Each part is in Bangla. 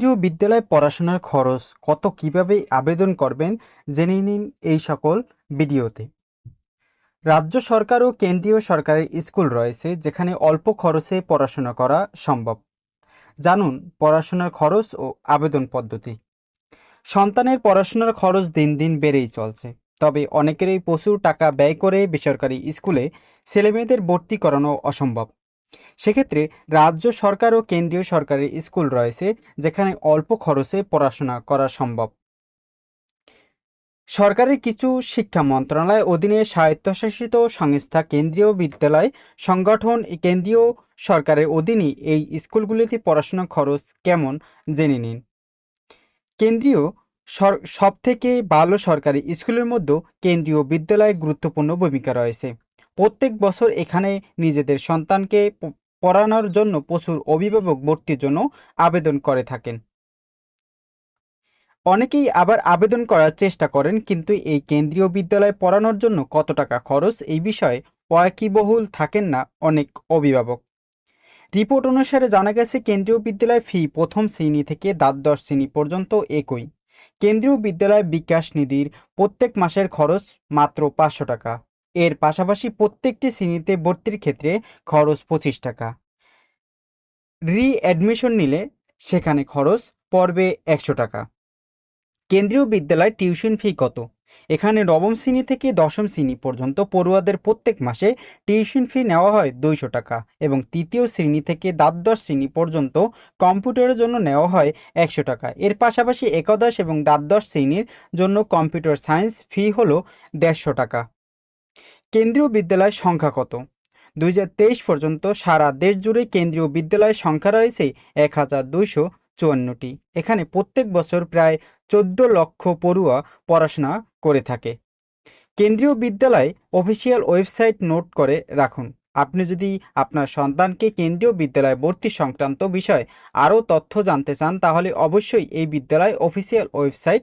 কেন্দ্রীয় বিদ্যালয়ে পড়াশোনার খরচ কত কীভাবে আবেদন করবেন জেনে নিন এই সকল ভিডিওতে। রাজ্য সরকার ও কেন্দ্রীয় সরকারের স্কুল রয়েছে, যেখানে অল্প খরচে পড়াশোনা করা সম্ভব। জানুন পড়াশোনার খরচ ও আবেদন পদ্ধতি। সন্তানের পড়াশোনার খরচ দিন দিন বেড়েই চলছে, তবে অনেকেরই প্রচুর টাকা ব্যয় করে বেসরকারি স্কুলে ছেলেমেয়েদের ভর্তি করানো অসম্ভব। সেক্ষেত্রে রাজ্য সরকার ও কেন্দ্রীয় সরকারের স্কুল রয়েছে, যেখানে অল্প খরচে পড়াশোনা করা সম্ভব। সরকারের কিছু শিক্ষা মন্ত্রণালয় অধীনে স্বায়ত্তশাসিত সংস্থা কেন্দ্রীয় বিদ্যালয় সংগঠন কেন্দ্রীয় সরকারের অধীনে এই স্কুলগুলিতে পড়াশোনা খরচ কেমন জেনে নিন। কেন্দ্রীয় সব থেকে ভালো সরকারি স্কুলের মধ্যে কেন্দ্রীয় বিদ্যালয়ে গুরুত্বপূর্ণ ভূমিকা রয়েছে। প্রত্যেক বছর এখানে নিজেদের সন্তানকে পড়ানোর জন্য প্রচুর অভিভাবক ভর্তির জন্য আবেদন করে থাকেন। অনেকেই আবার আবেদন করার চেষ্টা করেন, কিন্তু এই কেন্দ্রীয় বিদ্যালয়ে পড়ানোর জন্য কত টাকা খরচ এই বিষয়ে ওয়াকিবহুল থাকেন না অনেক অভিভাবক। রিপোর্ট অনুসারে জানা গেছে, কেন্দ্রীয় বিদ্যালয় ফি প্রথম শ্রেণি থেকে দ্বাদশ শ্রেণি পর্যন্ত একই। কেন্দ্রীয় বিদ্যালয় বিকাশ নিধির প্রত্যেক মাসের খরচ মাত্র পাঁচশো টাকা। এর পাশাপাশি প্রত্যেকটি শ্রেণীতে ভর্তির ক্ষেত্রে খরচ পঁচিশ টাকা। রি অ্যাডমিশন নিলে সেখানে খরচ পড়বে একশো টাকা। কেন্দ্রীয় বিদ্যালয় টিউশন ফি কত? এখানে নবম শ্রেণি থেকে দশম শ্রেণি পর্যন্ত পড়ুয়াদের প্রত্যেক মাসে টিউশন ফি নেওয়া হয় দুইশো টাকা এবং তৃতীয় শ্রেণি থেকে দ্বাদশ শ্রেণি পর্যন্ত কম্পিউটারের জন্য নেওয়া হয় একশো টাকা। এর পাশাপাশি একাদশ এবং দ্বাদশ শ্রেণির জন্য কম্পিউটার সায়েন্স ফি হলো দেড়শো টাকা। কেন্দ্রীয় বিদ্যালয়ের সংখ্যা কত? দুই হাজার তেইশ পর্যন্ত সারা দেশ জুড়ে কেন্দ্রীয় বিদ্যালয়ের সংখ্যা রয়েছে এক হাজার দুইশো চুয়ান্নটি। এখানে প্রত্যেক বছর প্রায় চোদ্দ লক্ষ পড়ুয়া পড়াশোনা করে থাকে। কেন্দ্রীয় বিদ্যালয় অফিসিয়াল ওয়েবসাইট নোট করে রাখুন। আপনি যদি আপনার সন্তানকে কেন্দ্রীয় বিদ্যালয়ে ভর্তি সংক্রান্ত বিষয়ে আরও তথ্য জানতে চান, তাহলে অবশ্যই এই বিদ্যালয় অফিসিয়াল ওয়েবসাইট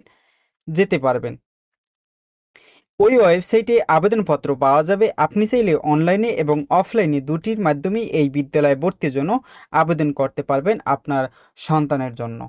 যেতে পারবেন। ওই ওয়েবসাইটে আবেদনপত্র পাওয়া যাবে। আপনি চাইলে অনলাইনে এবং অফলাইনে দুটির মাধ্যমেই এই বিদ্যালয়ে ভর্তির জন্য আবেদন করতে পারবেন আপনার সন্তানের জন্য।